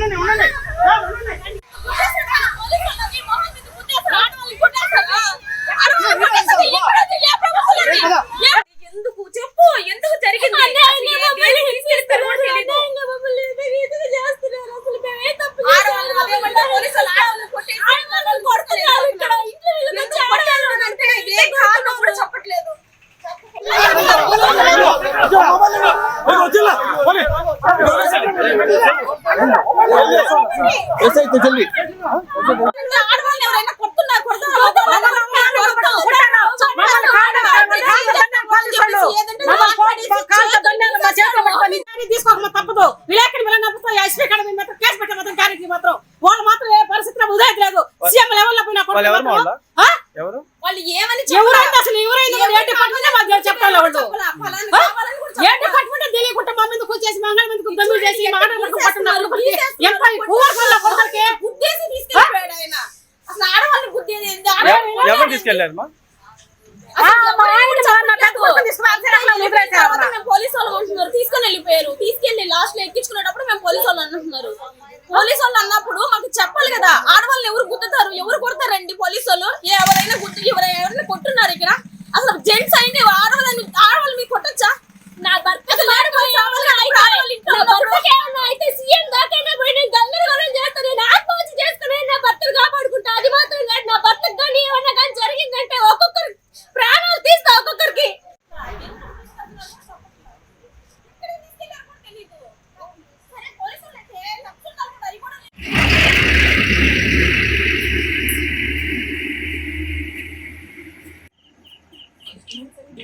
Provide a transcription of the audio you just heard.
ఎందుకు ఆడవాళ్ళు ఎవరైనా కొడుతున్నారు కొడుతున్నారు తీసుకోక తప్పదు విలేకరి వెళ్ళినప్పుడు ఎస్పీ కాడ మాత్రం కేసు పెట్టే మాత్రం గ్యారెంటీ మాత్రం వాళ్ళు మాత్రం ఏ పరిస్థితిలో ఉదయట్లేదు సీఎం లెవెల్లో పోయినా వాళ్ళు ఎవరు వాళ్ళ? ఏమని ఎవరైతే అసలు ఎవరైంది కూడా ఏ డిపార్ట్మెంట్ మాకు చెప్పాలి వాళ్ళు ఆ? ఏ డిపార్ట్మెంట్ తెలియకుండా మా మీద కూర్చేసి మంగళ మీద చేసి? ఆడవాళ్ళు ఎవరు మేము పోలీసు వాళ్ళు అంటున్నారు తీసుకొని వెళ్ళిపోయారు. తీసుకెళ్ళి లాస్ట్లో ఎక్కించుకునేటప్పుడు మేము పోలీసు వాళ్ళు అంటున్నారు. పోలీసు వాళ్ళు అన్నప్పుడు మాకు చెప్పాలి కదా ఆడవాళ్ళని ఎవరు గుద్దుతారు? ఎవరు కొడతారండి పోలీసు వాళ్ళు? ఎవరైనా గుద్దు ఎవరైనా ఎవరైనా కొట్టున్నారు ఇక్కడ?